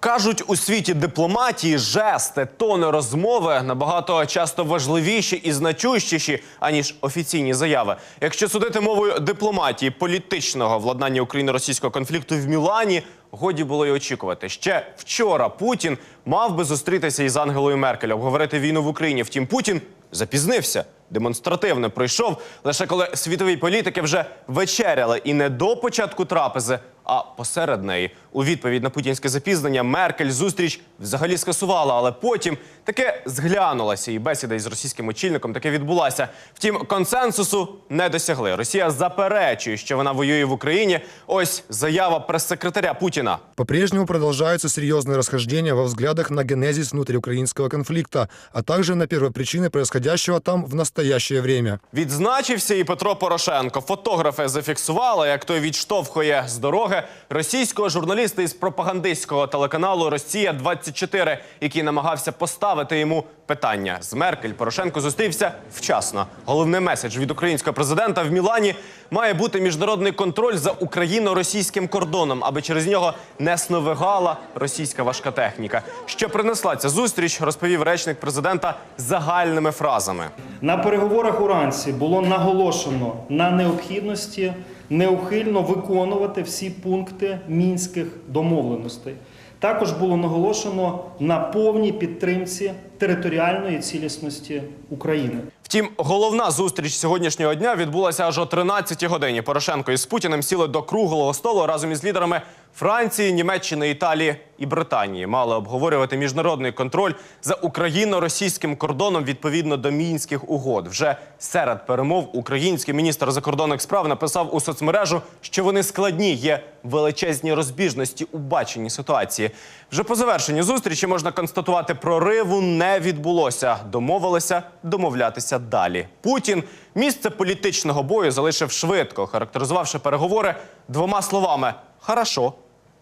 Кажуть, у світі дипломатії жести, тони розмови набагато часто важливіші і значущіші, аніж офіційні заяви. Якщо судити мовою дипломатії політичного владнання україно-російського конфлікту в Мілані, годі було й очікувати. Ще вчора Путін мав би зустрітися із Ангелою Меркель, обговорити війну в Україні. Втім, Путін запізнився. Демонстративно прийшов лише коли світові політики вже вечеряли і не до початку трапези, а посеред неї. У відповідь на путінське запізнення Меркель зустріч взагалі скасувала, але потім таке зглянулася, і бесіда із російським очільником таки відбулася. Втім, консенсусу не досягли. Росія заперечує, що вона воює в Україні. Ось заява прес-секретаря Путіна. По-прежнему продолжаются серьезные расхождения во взглядах на генезис внутриукраинского конфликта, а также на первопричины происходящего там в настоящее время. Відзначився і Петро Порошенко. Фотографи зафіксували, як той відштовхує з дороги російського журналіста із пропагандистського телеканалу Росія 24 який намагався поставити йому питання. З Меркель Порошенко зустрівся вчасно. Головний меседж від українського президента в Мілані має бути міжнародний контроль за україно-російським кордоном, аби через нього не сновигала російська важка техніка. Що принесла ця зустріч, розповів речник президента загальними фразами. На переговорах уранці було наголошено на необхідності неухильно виконувати всі пункти мінських домовленостей. Також було наголошено на повній підтримці територіальної цілісності України. Втім, головна зустріч сьогоднішнього дня відбулася аж о 13-й годині. Порошенко із Путіним сіли до круглого столу разом із лідерами Франції, Німеччини, Італії і Британії. Мали обговорювати міжнародний контроль за україно-російським кордоном відповідно до мінських угод. Вже серед перемов український міністр закордонних справ написав у соцмережу, що вони складні. Є величезні розбіжності у баченні ситуації. Вже по завершенні зустрічі можна констатувати, прориву не відбулося. Домовилися домовлятися далі. Путін місце політичного бою залишив швидко, характеризувавши переговори двома словами: хорошо,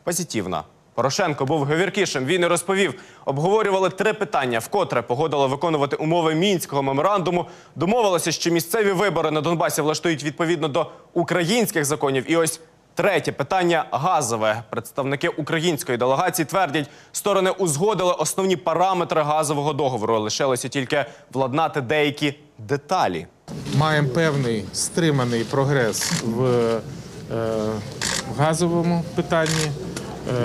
позитивно. Порошенко був говіркішим. Він і розповів, обговорювали три питання, вкотре погодили виконувати умови мінського меморандуму. Домовилися, що місцеві вибори на Донбасі влаштують відповідно до українських законів. І ось Третє питання газове. Представники української делегації твердять, сторони узгодили основні параметри газового договору. Лишилося тільки владнати деякі деталі. маємо певний стриманий прогрес в, е, в газовому питанні. Е,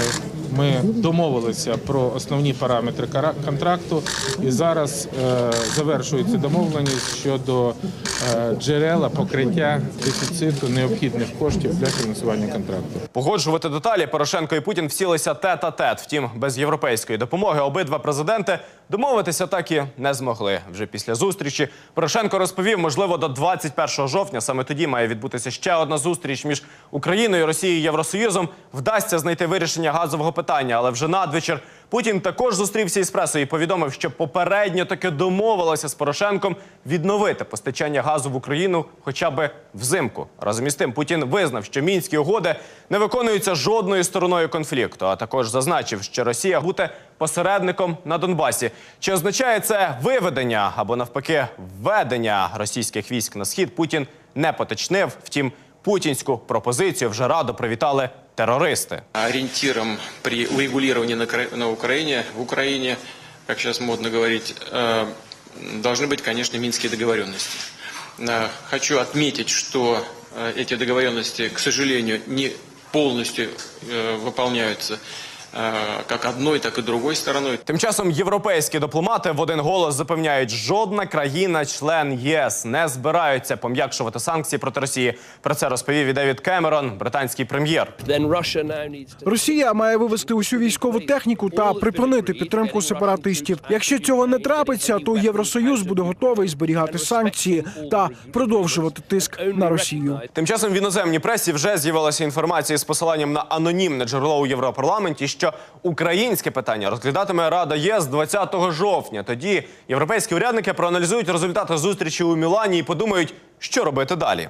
Ми домовилися про основні параметри контракту, і зараз е, завершується домовленість щодо е, джерела покриття дефіциту необхідних коштів для фінансування контракту. Погоджувати деталі Порошенко і Путін всілися тет-а-тет. Втім, без європейської допомоги обидва президенти домовитися так і не змогли. Вже після зустрічі Порошенко розповів, можливо, до 21 жовтня. Саме тоді має відбутися ще одна зустріч між Україною, Росією і Євросоюзом. Вдасться знайти вирішення газового питання, але вже надвечір Путін також зустрівся із пресою і повідомив, що попередньо таки домовилося з Порошенком відновити постачання газу в Україну хоча б взимку. Разом із тим, Путін визнав, що мінські угоди не виконуються жодною стороною конфлікту. А також зазначив, що Росія буде посередником на Донбасі. Чи означає це виведення або навпаки введення російських військ на схід? Путін не поточнив. Втім, путінську пропозицію вже радо привітали терористи. ориентиром при урегулировании на, на Украине, в Украине, как сейчас модно говорить, э, должны быть, конечно, минские договоренности. Э, Хочу отметить, что э, эти договоренности, к сожалению, не полностью выполняются э, как одной, так и другой стороной. Тим часом європейські дипломати в один голос запевняють, жодна країна-член ЄС не збираються пом'якшувати санкції проти Росії. Про це розповів і Девід Кемерон, британський прем'єр. Росія має вивести усю військову техніку та припинити підтримку сепаратистів. Якщо цього не трапиться, то Євросоюз буде готовий зберігати санкції та продовжувати тиск на Росію. Тим часом в іноземній пресі вже з'явилася інформація з посиланням на анонімне джерело у Європарламенті, що українське питання розглядатиме Рада ЄС 20 жовтня. Тоді європейські урядники проаналізують результати зустрічі у Мілані і подумають, що робити далі.